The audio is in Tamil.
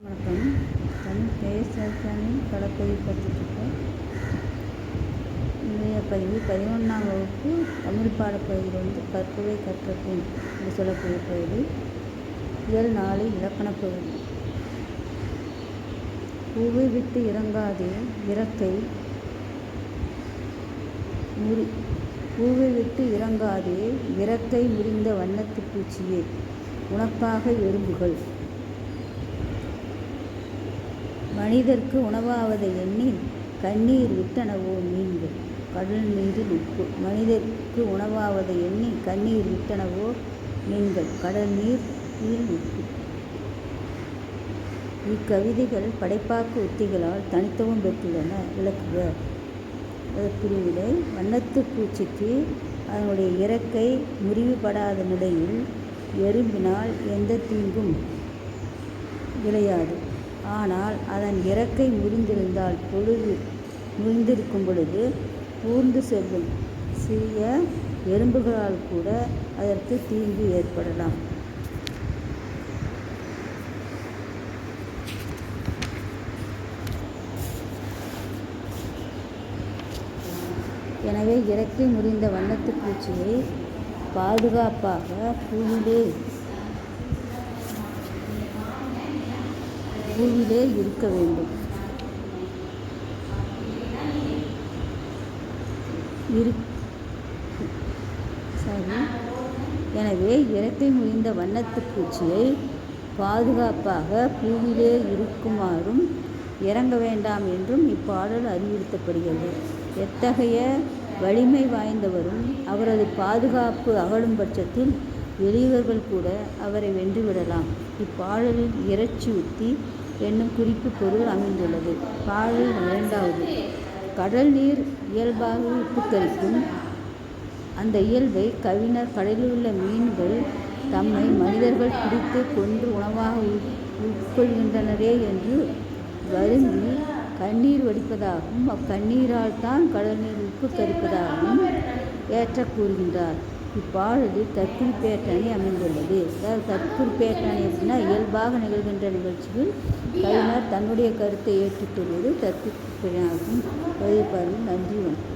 வணக்கம். தமிழ் பேசுகிறேன் கடற்பதிவு பார்த்துட்ருக்கோம் இன்றைய பதிவு பதினொன்றாம் வகுப்பு தமிழ் பாடப்பகுதியில் வந்து கற்பவை கற்றபின் என்று சொல்லக்கூடிய பகுதி. இயல் நாலு இலக்கணப் பகுதி. விட்டு இறங்காதே இறக்கை முறி பூவை விட்டு இறங்காதே இறக்கை முறிந்த வண்ணத்துப் பூச்சியே உனக்காக எறும்புகள். மனிதர்க்கு உணவாவதை எண்ணி கண்ணீர் விட்டனவோ மீன்கள் கடல் நீரில் உப்பு மனிதர்க்கு உணவாவதை எண்ணி கண்ணீர் விட்டனவோ மீன்கள் கடல் நீரில் உப்பு இக்கவிதைகள் படைப்பாக்கு உத்திகளால் தனித்துவம் பெற்றுள்ளன. விளக்குக. பிரிவிலை வண்ணத்து பூச்சிக்கு அதனுடைய இறக்கை முறிவுபடாத நிலையில் எறும்பினால் எந்த தீங்கும் விளையாது. ஆனால் அதன் இறக்கை முறிந்திருந்தால் பொழுது முறிந்திருக்கும் பொழுது ஊர்ந்து செல்லும் சிறிய எறும்புகளால் கூட அதற்கு தீங்கு ஏற்படலாம். எனவே இறக்கை முறிந்த வண்ணத்து பூச்சியை பாதுகாப்பாக பூவிலே பூவிலே இருக்க வேண்டும். இரு எனவே இறக்கை முடிந்த வண்ணத்து பூச்சியை பாதுகாப்பாக பூவிலே இருக்குமாறும் இறங்க வேண்டாம் என்றும் இப்பாடல் அறிவுறுத்தப்படுகிறது. எத்தகைய வலிமை வாய்ந்தவரும் அவரது பாதுகாப்பு அகலும் பட்சத்தில் எளியவர்கள் கூட அவரை வென்றுவிடலாம். இப்பாடலில் இறைச்சி உத்தி என்னும் குறிப்பு பொருள் அமைந்துள்ளது. பாடல் இரண்டாவது. கடல் நீர் இயல்பாக உப்புக்கரிக்கும் அந்த இயல்பை கவிஞர் கடலில் உள்ள மீன்கள் தம்மை மனிதர்கள் பிடித்து கொன்று உணவாக உட்கொள்கின்றனரே என்று வருந்தி கண்ணீர் வடிப்பதாகவும் அக்கண்ணீரால் தான் கடல் நீர் உப்பு கரிப்பதாகவும் ஏற்ற கூறுகின்றார். இப்பாடலில் தற்குறிப்பேட்டணி அமைந்துள்ளது. அதாவது தற்குறிப்பேட்டணி அப்படின்னா இயல்பாக நிகழ்கின்ற நிகழ்ச்சியில் கவிஞர் தன்னுடைய கருத்தை ஏற்றுக்கொள்வது தற்குறிப்பேட்டாகும் பதிவு நன்றி வணக்கம்.